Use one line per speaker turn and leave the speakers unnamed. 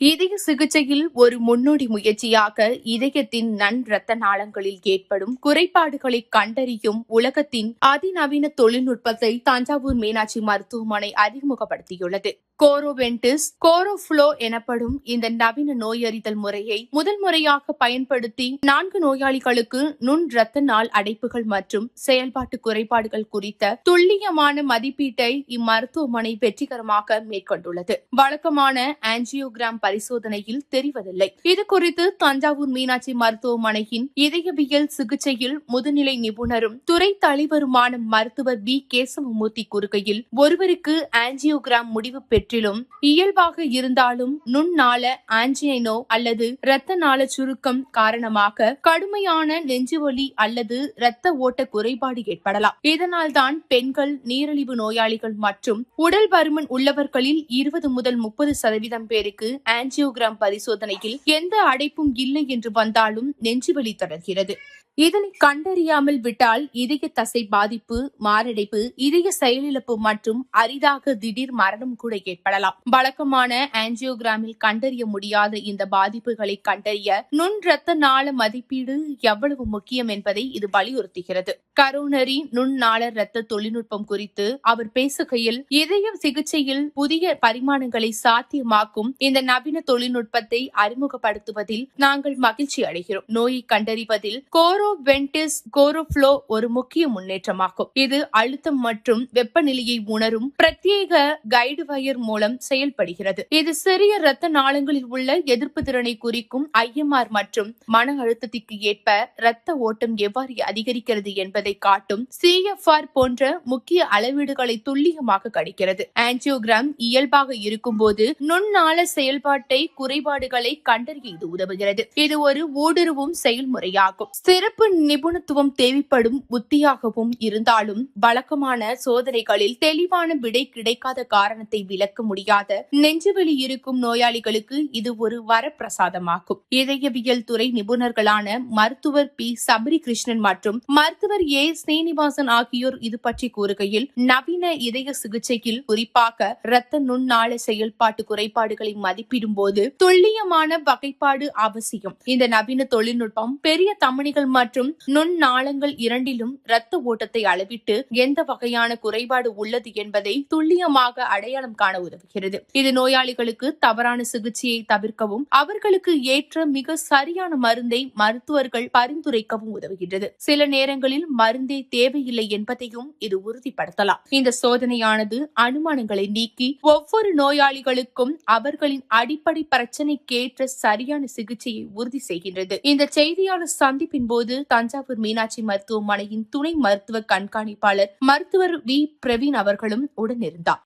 இதய சிகிச்சையில் ஒரு முன்னோடி முயற்சியாக இதயத்தின் நன் இரத்த நாளங்களில் ஏற்படும் குறைபாடுகளை கண்டறியும் உலகத்தின் அதிநவீன தொழில்நுட்பத்தை தஞ்சாவூர் மீனாட்சி மருத்துவமனை அறிமுகப்படுத்தியுள்ளது. கோரோவென்டிஸ் கோரோஃப்ளோ எனப்படும் இந்த நவீன நோயறிதல் முறையை முதல் முறையாக பயன்படுத்தி நான்கு நோயாளிகளுக்கு நுண் இரத்த நாள் அடைப்புகள் மற்றும் செயல்பாட்டு குறைபாடுகள் குறித்த துல்லியமான மதிப்பீட்டை இம்மருத்துவமனை வெற்றிகரமாக மேற்கொண்டுள்ளது. வழக்கமான ஆன்ஜியோகிராம் பரிசோதனையில் தெரிவதில்லை. இதுகுறித்து தஞ்சாவூர் மீனாட்சி மருத்துவமனையின் இதயவியல் சிகிச்சையில் முதுநிலை நிபுணரும் துறை தலைவருமான மருத்துவர் பி கேசவமூர்த்தி கூறுகையில் ஒருவருக்கு ஆன்ஜியோகிராம் முடிவு பெற்றிலும் இயல்பாக இருந்தாலும் நுண்ணால ஆஞ்சியனோ அல்லது இரத்த நாள சுருக்கம் காரணமாக கடுமையான நெஞ்சுவலி அல்லது இரத்த ஓட்ட குறைபாடு ஏற்படலாம். இதனால்தான் பெண்கள் நீரிழிவு நோயாளிகள் மற்றும் உடல் பருமன் உள்ளவர்களில் இருபது முதல் முப்பது சதவீதம் பேருக்கு ஆஞ்சியோகிராம் பரிசோதனையில் எந்த அடைப்பும் இல்லை என்று வந்தாலும் நெஞ்சுவலி தொடர்கிறது. இதனை கண்டறியாமல் விட்டால் இதய தசை பாதிப்பு மாரடைப்பு இதய செயலிழப்பு மற்றும் அரிதாக திடீர் மரணம் கூட ஏற்படலாம். வழக்கமான ஆஞ்சியோகிராமில் கண்டறிய முடியாத இந்த பாதிப்புகளை கண்டறிய நுண் இரத்த நாள மதிப்பீடு எவ்வளவு முக்கியம் என்பதை இது வலியுறுத்துகிறது. கரோனரி நுண்ணாள இரத்த தொழில்நுட்பம் குறித்து அவர் பேசுகையில் இதய சிகிச்சையில் புதிய பரிமாணங்களை சாத்தியமாக்கும் இந்த நவீன நவீன தொழில்நுட்பத்தை அறிமுகப்படுத்துவதில் நாங்கள் மகிழ்ச்சி அடைகிறோம். நோயை கண்டறிவதில் கோரோ வென்டிஸ் கோரோஃப்ளோ ஒரு முக்கிய முன்னேற்றமாகும். இது அழுத்தம் மற்றும் வெப்பநிலையை உணரும் பிரத்யேக கைடு வயர் மூலம் செயல்படுகிறது. இது சிறிய இரத்த நாளங்களில் உள்ள எதிர்ப்பு திறனை குறிக்கும் ஐஎம்ஆர் மற்றும் மன அழுத்தத்திற்கு ஏற்ப இரத்த ஓட்டம் எவ்வாறு அதிகரிக்கிறது என்பதை காட்டும் சிஎஃப்ஆர் போன்ற முக்கிய அளவீடுகளை துல்லியமாக கணிக்கிறது. ஆன்ஜியோகிராம் இயல்பாக இருக்கும்போது நுண்ணாள செயல்பாடு செயல்பாட்டை குறைபாடுகளை கண்டறிய இது உதவுகிறது. இது ஒரு ஊடுருவும் செயல்முறையாகும். சிறப்பு நிபுணத்துவம் தேவைப்படும் உத்தியாகவும் இருந்தாலும் வழக்கமான சோதனைகளில் தெளிவான விடை கிடைக்காத காரணத்தை விளக்க முடியாத நெஞ்சுவலி இருக்கும் நோயாளிகளுக்கு இது ஒரு வரப்பிரசாதமாகும். இதயவியல் துறை நிபுணர்களான மருத்துவர் பி. சபரி கிருஷ்ணன் மற்றும் மருத்துவர் ஏ. ஸ்ரீனிவாசன் ஆகியோர் இது பற்றி கூறுகையில் நவீன இதய சிகிச்சையில் குறிப்பாக இரத்த நுண்ணாள செயல்பாட்டு குறைபாடுகளை மதிப்பீடு ஒப்பிடும்போது துல்லியமான வகைப்பாடு அவசியம். இந்த நவீன தொழில்நுட்பம் பெரிய தமணிகள் மற்றும் நுண்ணாளங்கள் இரண்டிலும் இரத்த ஓட்டத்தை அளவிட்டு எந்த வகையான குறைபாடு உள்ளது என்பதை துல்லியமாக அடையாளம் காண உதவுகிறது. இது நோயாளிகளுக்கு தவறான சிகிச்சையை தவிர்க்கவும் அவர்களுக்கு ஏற்ற மிக சரியான மருந்தை மருத்துவர்கள் பரிந்துரைக்கவும் உதவுகின்றது. சில நேரங்களில் மருந்தே தேவையில்லை என்பதையும் இது உறுதிப்படுத்தலாம். இந்த சோதனையானது அனுமானங்களை நீக்கி ஒவ்வொரு நோயாளிகளுக்கும் அவர்களின் அடிப்படை பிரச்சினைக்கேற்ற சரியான சிகிச்சையை உறுதி செய்கின்றது. இந்த செய்தியாளர் சந்திப்பின் போது தஞ்சாவூர் மீனாட்சி மருத்துவமனையின் துணை மருத்துவ கண்காணிப்பாளர் மருத்துவர் வி. பிரவீன் அவர்களும் உடனிருந்தார்.